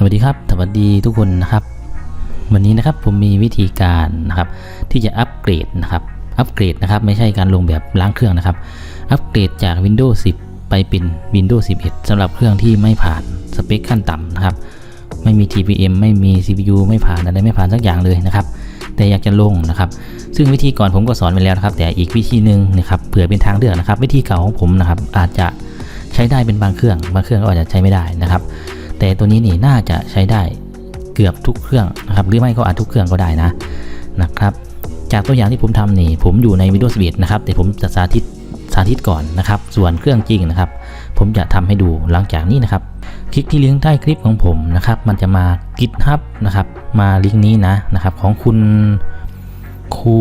สวัสดีครับ สวัสดีทุกคนนะครับ วันนี้นะครับผมมีวิธีการนะครับที่จะอัปเกรดนะครับ อัปเกรดนะครับไม่ใช่การลงแบบล้างเครื่องนะครับ อัปเกรดจาก Windows 10 ไปเป็น Windows 11สำหรับเครื่องที่ไม่ผ่านสเปคขั้นต่ำนะครับ ไม่มี TPM ไม่มี CPU ไม่ผ่านอะไรไม่ผ่านสักอย่างเลยนะครับ แต่อยากจะลงนะครับ ซึ่งวิธีก่อนผมก็สอนไปแล้วนะครับ แต่อีกวิธีหนึ่งนะครับเผื่อเป็นทางเลือกนะครับ วิธีเก่าของผมนะครับอาจจะใช้ได้เป็นบางเครื่อง บางเครื่องก็อาจจะใช้ไม่ได้นะครับ แต่ตัวนี้นี่น่าจะใช้ได้เกือบทุกเครื่องนะครับหรือไม่ก็อาจทุกเครื่องก็ได้นะนะครับ จากตัวอย่างที่ผมทำนี่ผมอยู่ใน Windows 11นะครับแต่ผมจะสาธิตสาธิตก่อนนะครับ ส่วนเครื่องจริงนะครับ ผมจะทำให้ดูหลังจากนี้นะครับ คลิกที่ลิงก์ใต้คลิปของผมนะครับ มันจะมา GitHub นะครับ มาลิงก์นี้นะนะครับ ของคุณคู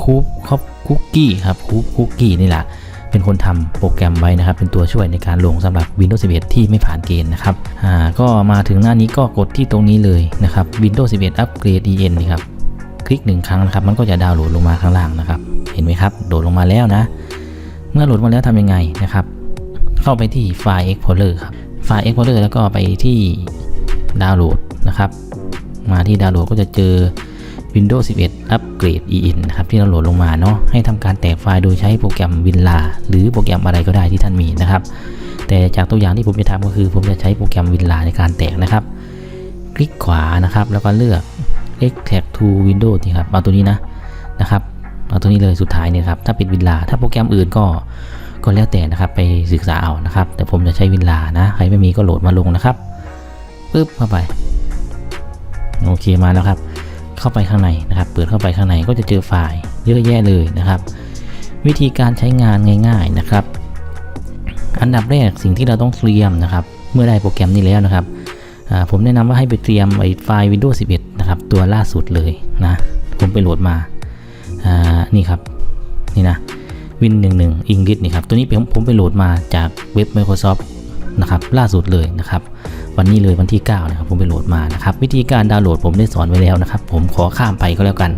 คูคอปคุกกี้ครับคูคุกกี้นี่แหละ เป็นคนทำโปรแกรมไว้นะครับ เป็นตัวช่วยในการลงสำหรับ Windows 11 ที่ไม่ผ่านเกณฑ์นะครับอ่าก็มาถึงหน้านี้ก็กดที่ตรงนี้เลยนะครับ Windows 11 Upgrade EN นี่ครับ คลิกหนึ่งครั้งนะครับ มันก็จะดาวน์โหลดลงมาข้างล่างนะครับ เห็นไหมครับ โหลดลงมาแล้วนะ เมื่อโหลดมาแล้วทำยังไงนะครับ เข้าไปที่ไฟล์ Explorer ครับ ไฟล์ Explorer แล้วก็ไปที่ดาวน์โหลดนะครับ มาที่ดาวน์โหลดก็จะเจอ Windows 11 Upgrade EN นะครับที่เราโหลดลงมาเนาะให้ทำการแตกไฟล์โดยใช้โปรแกรม WinRAR หรือโปรแกรมอะไรก็ได้ที่ท่านมีนะครับ แต่จากตัวอย่างที่ผมจะทำก็คือ ผมจะใช้โปรแกรม WinRAR ในการแตกนะครับ คลิกขวานะครับแล้วก็เลือก Extract to Windows นี่ครับเอาตัวนี้นะนะครับเอาตัวนี้เลยสุดท้ายเนี่ยครับถ้าเป็น WinRAR ถ้าโปรแกรมอื่นก็ก็แล้วแต่นะครับไปศึกษาเอานะครับ แต่ผมจะใช้ WinRAR นะใครไม่มีก็โหลดมาลงนะครับปึ๊บเข้าไปโอเคมาแล้วครับ เข้าไปข้างในนะครับ เปิดเข้าไปข้างในก็จะเจอไฟล์เยอะแยะเลยนะครับ วิธีการใช้งานง่าย ๆนะครับ อันดับแรกสิ่งที่เราต้องเตรียมนะครับ เมื่อได้โปรแกรมนี้แล้วนะครับ ผมแนะนำว่าให้ไปเตรียมไอ้ไฟล์ Windows 11 นะครับ ตัวล่าสุดเลยนะ ผมไปโหลดมาอ่านี่ครับ นี่นะ Win 11 English นี่ครับ ตัวนี้ผมผมไปโหลดมาจากเว็บ Microsoft นะครับล่าสุดเลยนะครับวันนี้เลยวันที่9นะครับผมไปโหลดมานะครับวิธีการดาวน์โหลดผมได้สอนไว้แล้วนะครับ ผมขอข้ามไปก็แล้วกัน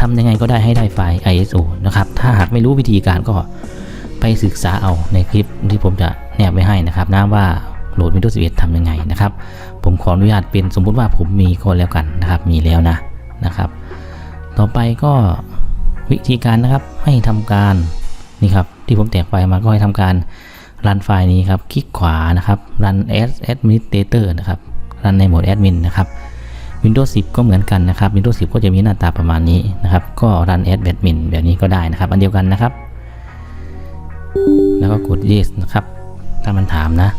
ทำยังไงก็ได้ให้ได้ไฟล์ ISO นะครับถ้าหากไม่รู้วิธีการก็ไปศึกษาเอาในคลิปที่ผมจะแนบไว้ให้นะครับนะว่าโหลด Windows 11ทำยังไงนะครับ ผมขออนุญาตเป็นสมมุติว่าผมมีก็แล้วกันนะครับ มีแล้วนะนะครับ ต่อไปก็วิธีการนะครับให้ทำการนี่ครับที่ผมแตกไฟมาก็ให้ทำการ รันไฟล์นี้ครับ คลิกขวานะครับรัน as administrator นะครับรันในโหมดแอดมินนะครับ Windows 10 ก็เหมือนกันนะครับ Windows 10 ก็จะมีหน้าตาประมาณนี้นะครับ ก็รัน as admin แบบนี้ก็ได้นะครับ อันเดียวกันนะครับ แล้วก็กด yes นะครับ ถ้ามันถามนะ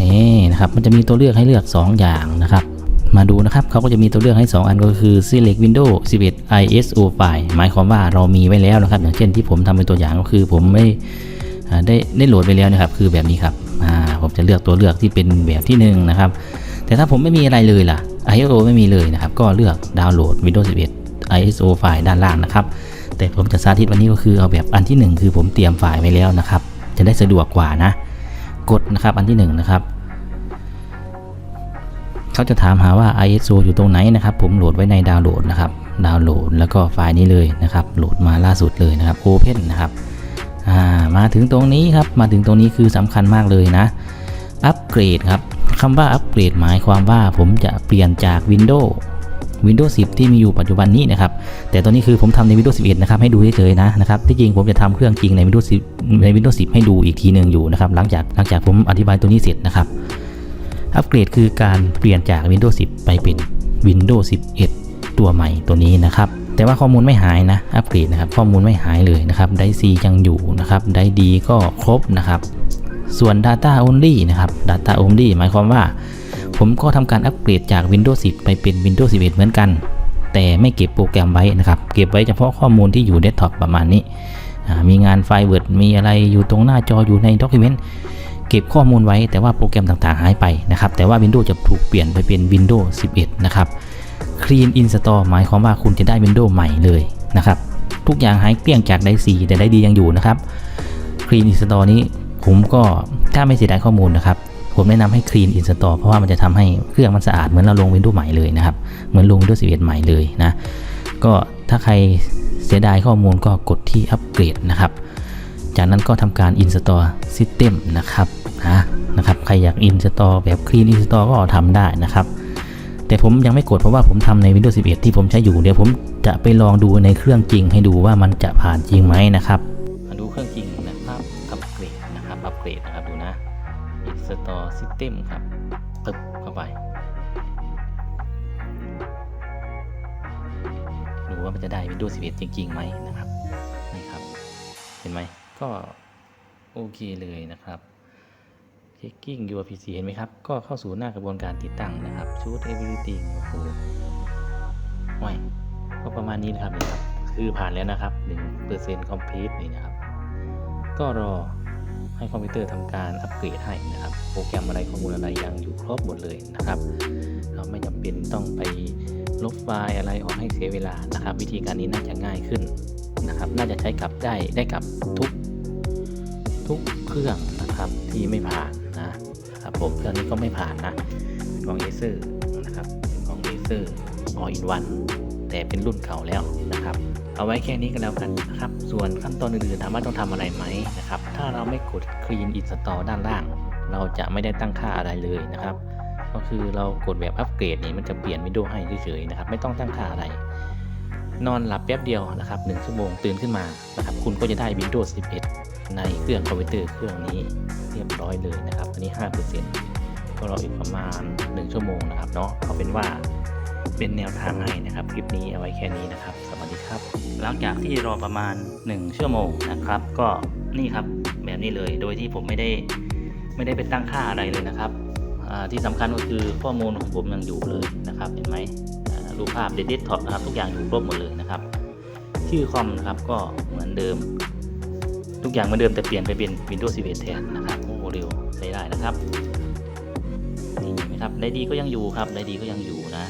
นี่นะครับมันจะมีตัวเลือกให้เลือก 2 อย่างนะครับ มาดูนะครับเขาก็จะมีตัวเลือกให้ 2 อันก็คือ select Windows 11 ISO file หมายความว่าเรามีไว้แล้วนะครับ อย่างเช่นที่ผมทำเป็นตัวอย่างก็คือผมไม่ ได้ได้โหลดไปแล้วนะครับ คือแบบนี้ครับผมจะเลือกตัวเลือกที่เป็นแบบที่1นะครับแต่ถ้าผมไม่มีอะไรเลยล่ะ ISO ไม่มีเลยนะครับ ก็เลือกดาวน์โหลด Windows 11 ISO ไฟล์ด้านล่างนะครับ แต่ผมจะสาธิตวันนี้ก็คือเอาแบบอันที่ 1 คือผมเตรียมไฟล์ไว้แล้วนะครับ จะได้สะดวกกว่านะ กดนะครับอันที่1นะครับเขาจะถามหาว่า ISO อยู่ตรงไหนนะครับ ผมโหลดไว้ในดาวน์โหลดนะครับ ดาวน์โหลดแล้วก็ไฟล์นี้เลยนะครับ โหลดมาล่าสุดเลยนะครับ Open นะครับ อ่ามาถึงตรงนี้ครับมาถึงตรงนี้คือสำคัญมากเลยนะ อัปเกรดครับคำว่าอัปเกรดหมายความว่าผมจะเปลี่ยนจาก Windows Windows 10 ที่มีอยู่ปัจจุบันนี้นะครับ แต่ตอนนี้คือผมทำใน Windows 11 นะครับ ให้ดูเฉยๆนะนะครับ ที่จริงผมจะทำเครื่องจริงใน Windows 10 ใน Windows 10 ให้ดูอีกทีหนึ่งอยู่นะครับ หลังจากหลังจากผมอธิบายตัวนี้เสร็จนะครับ อัปเกรดคือการเปลี่ยนจาก Windows 10 ไปเป็น Windows 11 ตัวใหม่ตัวนี้นะครับ แต่ว่าข้อมูลไม่หายนะ อัปเกรดนะครับข้อมูลไม่หายเลยนะครับไดซียังอยู่นะครับไดดีก็ครบนะครับส่วน Data Only นะครับ Data Only หมายความว่า ผมก็ทำการอัปเกรดจาก Windows 10 ไปเป็น Windows 11 เหมือนกัน แต่ไม่เก็บโปรแกรมไว้นะครับ เก็บไว้เฉพาะข้อมูลที่อยู่เดสก์ท็อปประมาณนี้ มีงานไฟล์ Word มีอะไรอยู่ตรงหน้าจออยู่ในด็อกิเมนต์เก็บข้อมูลไว้แต่ว่าโปรแกรมต่างๆหายไปนะครับ แต่ว่า Windows จะถูกเปลี่ยนไปเป็น Windows 11 นะครับ Clean Install หมายความว่าคุณจะได้ Windows ใหม่เลยนะครับ ทุกอย่างหายเกลี้ยงจากไดซีแต่ไดดียังอยู่นะครับ Clean Install นี้ผมก็ถ้าไม่เสียดายข้อมูลนะครับ ผมแนะนำให้ Clean Install เพราะว่ามันจะทำให้เครื่องมันสะอาดเหมือนเราลง Windows ใหม่เลยนะครับ เหมือนลง Windows 11 ใหม่เลยนะ ก็ถ้าใครเสียดายข้อมูลก็กดที่อัปเกรดนะครับ จากนั้นก็ทำการ install system นะครับนะนะครับ ใครอยาก install แบบ clean install ก็ทำได้นะครับ แต่ผมยังไม่กดเพราะว่าผมทำใน Windows 11 ที่ผมใช้อยู่เดี๋ยวผมจะไปลองดูในเครื่องจริง ให้ดูว่ามันจะผ่านจริงไหมนะครับมาดูเครื่องจริงนะครับอัปเกรดนะครับอัปเกรดนะครับดูนะ Install System ครับตึบเข้าไปดูว่ามันจะได้ Windows 11 จริงๆไหมนะครับนี่ครับ เห็นไหมก็โอเคเลยนะครับ Checking your PC เห็นไหมครับ ก็เข้าสู่หน้ากระบวนการติดตั้งนะครับ Choose everything โอ้โหไม่ก็ประมาณนี้นะครับนี่ครับ คือผ่านแล้วนะครับ1% complete นี่นะครับ ก็รอให้คอมพิวเตอร์ทำการอัปเกรดให้นะครับ โปรแกรมอะไรข้อมูลอะไรยังอยู่ครบหมดเลยนะครับ เราไม่จำเป็นต้องไปลบไฟล์อะไรออกให้เสียเวลานะครับ วิธีการนี้น่าจะง่ายขึ้นนะครับ น่าจะใช้กับได้ได้กับทุกทุก รื่องนะครับที่ไม่ผ่านนะครับผมเครื่องนี้ก็ไม่ผ่านนะเป็นของเอเซอร์นะครับเป็นของเอเซอร์ออินวันแต่เป็นรุ่นเก่าแล้วนะครับ เอาไว้แค่นี้ก็แล้วกันนะครับ ส่วนขั้นตอนอื่นๆถามว่าต้องทำอะไรไหมนะครับ ถ้าเราไม่กด Clean Install ด้านล่าง เราจะไม่ได้ตั้งค่าอะไรเลยนะครับ ก็คือเรากดแบบอัปเกรดนี่มันจะเปลี่ยนวิดีโอให้เฉยๆนะครับ ไม่ต้องตั้งค่าอะไร นอนหลับแป๊บเดียวนะครับ1ชั่วโมงตื่นขึ้นมานะครับ คุณก็จะได้ Windows 11 ในเครื่องคอมพิวเตอร์เครื่องนี้เรียบร้อยเลยนะครับ อันนี้ 5%ก็รออีกประมาณ 1 ชั่วโมงนะครับเนาะเอาเป็นว่าเป็นแนวทางให้นะครับ คลิปนี้เอาไว้แค่นี้นะครับ สวัสดีครับ หลังจากที่รอประมาณ 1 ชั่วโมงนะครับ ก็นี่ครับแบบนี้เลยโดยที่ผมไม่ได้ไม่ได้ไปตั้งค่าอะไรเลยนะครับที่สำคัญก็คือข้อมูลของผมยังอยู่เลยนะครับเห็นไหมรูปภาพเดดท็อปนะครับทุกอย่างอยู่ครบหมดเลยนะครับ ชื่อคอมนะครับก็เหมือนเดิม ทุกอย่างเหมือนเดิมแต่เปลี่ยนไปเป็น Windows 11 แทนนะครับโอ้โหเร็วใช้ได้นะครับนี่เห็นไหมครับได้ดีก็ยังอยู่ครับได้ดีก็ยังอยู่นะ